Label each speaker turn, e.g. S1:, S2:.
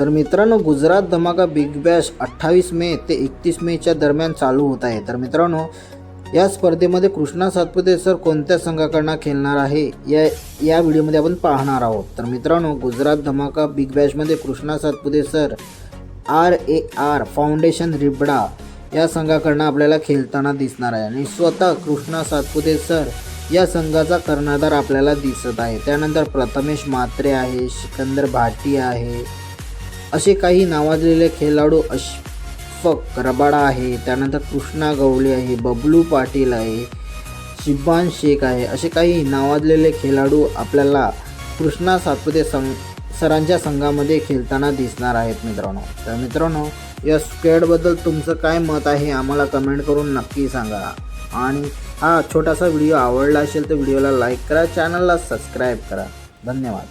S1: तर मित्रांनो गुजरात धमाका बिग बॅश अठ्ठावीस मे ते एकतीस मेच्या दरम्यान चालू होत आहे. तर मित्रांनो या स्पर्धेमध्ये कृष्णा सातपुते सर कोणत्या संघाकडनं खेळणार आहे? या या व्हिडिओमध्ये आपण पाहणार आहोत. तर मित्रांनो गुजरात धमाका big बॅशमध्ये Krishna Satpute sir R A R foundation Ribda या संघाकडनं आपल्याला खेळताना दिसणार आहे. आणि स्वतः कृष्णा सातपुते सर या संघाचा कर्णधार आपल्याला दिसत आहे. त्यानंतर प्रथमेश मात्रे आहे सिकंदर भाटी आहे असे काही नावाजलेले खेळाडू अशफक रबाडा आहे. त्यानंतर कृष्णा गवळी आहे बबलू पाटील आहे शिब्बान शेख आहे. असे काही नावाजलेले खेळाडू आपल्याला कृष्णा सातपुते संघ सरांच्या संघामध्ये खेळताना दिसणार आहेत मित्रांनो. तर मित्रांनो या स्क्वेडबद्दल तुमचं काय मत आहे? आम्हाला कमेंट करून नक्की सांगा. आणि हा छोटासा व्हिडिओ आवडला असेल तर व्हिडिओला लाईक करा चॅनलला सबस्क्राईब करा. धन्यवाद.